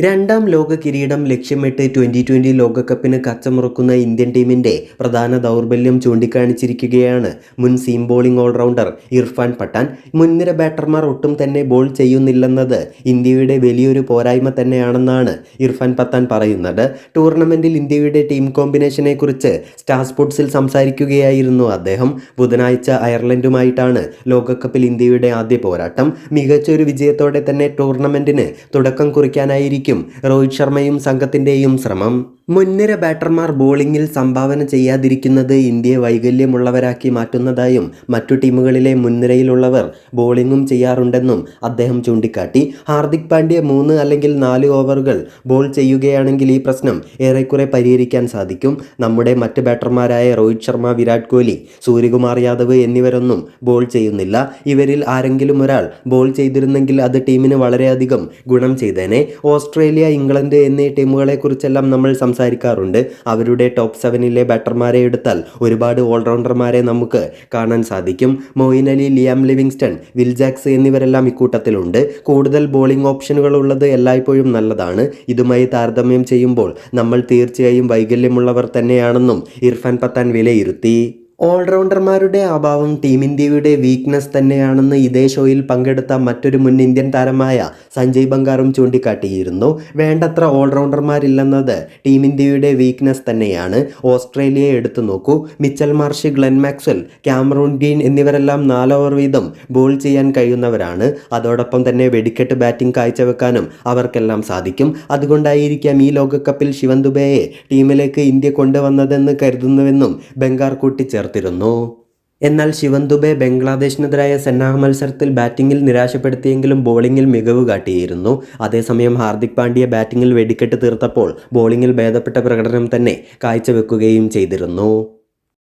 രണ്ടാം ലോക കിരീടം ലക്ഷ്യമിട്ട് ട്വന്റി ട്വന്റി ലോകകപ്പിന് കച്ചമുറക്കുന്ന ഇന്ത്യൻ ടീമിന്റെ പ്രധാന ദൗർബല്യം ചൂണ്ടിക്കാണിച്ചിരിക്കുകയാണ് മുൻ seam bowling allrounder Irfan Pathan. മുൻനിര ബാറ്റർമാർ ഒട്ടും തന്നെ ബോൾ ചെയ്യുന്നില്ലെന്നത് ഇന്ത്യയുടെ വലിയൊരു പോരായ്മ തന്നെയാണെന്നാണ് ഇർഫാൻ പത്താൻ പറയുന്നത്. ടൂർണമെന്റിൽ ഇന്ത്യയുടെ ടീം കോമ്പിനേഷനെ കുറിച്ച് സ്റ്റാർ സ്പോർട്സിൽ സംസാരിക്കുകയായിരുന്നു അദ്ദേഹം. ബുധനാഴ്ച അയർലൻഡുമായിട്ടാണ് ലോകകപ്പിൽ ഇന്ത്യയുടെ ആദ്യ പോരാട്ടം. മികച്ചൊരു വിജയത്തോടെ തന്നെ ടൂർണമെന്റിന് തുടക്കം കുറിക്കാനായിരിക്കും രോഹിത് ശർമ്മയും സംഘത്തിന്റെയും ശ്രമം. മുൻനിര ബാറ്റർമാർ ബോളിംഗിൽ സംഭാവന ചെയ്യാതിരിക്കുന്നത് ഇന്ത്യയെ വൈകല്യമുള്ളവരാക്കി മാറ്റുന്നതായും മറ്റു ടീമുകളിലെ മുൻനിരയിലുള്ളവർ ബോളിംഗും ചെയ്യാറുണ്ടെന്നും അദ്ദേഹം ചൂണ്ടിക്കാട്ടി. ഹാർദിക് പാണ്ഡ്യ മൂന്ന് അല്ലെങ്കിൽ നാല് ഓവറുകൾ ബോൾ ചെയ്യുകയാണെങ്കിൽ ഈ പ്രശ്നം ഏറെക്കുറെ പരിഹരിക്കാൻ സാധിക്കും. നമ്മുടെ മറ്റ് ബാറ്റർമാരായ രോഹിത് ശർമ്മ വിരാട് കോഹ്ലി സൂര്യകുമാർ യാദവ് എന്നിവരൊന്നും ബോൾ ചെയ്യുന്നില്ല. ഇവരിൽ ആരെങ്കിലും ഒരാൾ ബോൾ ചെയ്തിരുന്നെങ്കിൽ അത് ടീമിന് വളരെയധികം ഗുണം ചെയ്തേനെ. ഓസ്ട്രേലിയ ഇംഗ്ലണ്ട് എന്നീ ടീമുകളെ കുറിച്ചെല്ലാം നമ്മൾ സംസാരിക്കാറുണ്ട്. അവരുടെ ടോപ്പ് സെവനിലെ ബാറ്റർമാരെ എടുത്താൽ ഒരുപാട് ഓൾറൗണ്ടർമാരെ നമുക്ക് കാണാൻ സാധിക്കും. Moeen Ali Liam Livingstone Will Jacks എന്നിവരെല്ലാം ഇക്കൂട്ടത്തിലുണ്ട്. കൂടുതൽ ബോളിംഗ് ഓപ്ഷനുകൾ ഉള്ളത് എല്ലായ്പ്പോഴും നല്ലതാണ്. ഇതുമായി താരതമ്യം ചെയ്യുമ്പോൾ നമ്മൾ തീർച്ചയായും വൈകല്യമുള്ളവർ തന്നെയാണെന്നും ഇർഫാൻ പത്താൻ വിലയിരുത്തി. ഓൾറൗണ്ടർമാരുടെ അഭാവം ടീം ഇന്ത്യയുടെ വീക്ക്നെസ് തന്നെയാണെന്ന് ഇതേ ഷോയിൽ പങ്കെടുത്ത മറ്റൊരു മുൻ ഇന്ത്യൻ താരമായ സഞ്ജയ് ബംഗാറും ചൂണ്ടിക്കാട്ടിയിരുന്നു. വേണ്ടത്ര ഓൾറൗണ്ടർമാരില്ലെന്നത് ടീം ഇന്ത്യയുടെ വീക്ക്നെസ് തന്നെയാണ്. ഓസ്ട്രേലിയയെ എടുത്തു നോക്കൂ. Mitchell Marsh Glenn Maxwell Cameron Green എന്നിവരെല്ലാം നാലോവർ വീതം ബോൾ ചെയ്യാൻ കഴിയുന്നവരാണ്. അതോടൊപ്പം തന്നെ വെടിക്കെട്ട് ബാറ്റിംഗ് കാഴ്ചവെക്കാനും അവർക്കെല്ലാം സാധിക്കും. അതുകൊണ്ടായിരിക്കാം ഈ ലോകകപ്പിൽ ശിവൻ ദുബയെ ടീമിലേക്ക് ഇന്ത്യ കൊണ്ടുവന്നതെന്ന് കരുതുന്നുവെന്നും ബംഗാർ കൂട്ടിച്ചേർത്തിരുന്നു എന്നാൽ ശിവൻ ദുബെ ബംഗ്ലാദേശിനെതിരായ സന്നാഹ മത്സരത്തിൽ ബാറ്റിംഗിൽ നിരാശപ്പെടുത്തിയെങ്കിലും ബോളിംഗിൽ മികവ് കാട്ടിയിരുന്നു. അതേസമയം ഹാർദിക് പാണ്ഡ്യ ബാറ്റിംഗിൽ വെടിക്കെട്ട് തീർത്തപ്പോൾ ബോളിംഗിൽ ഭേദപ്പെട്ട പ്രകടനം തന്നെ കാഴ്ചവെക്കുകയും ചെയ്തിരുന്നു.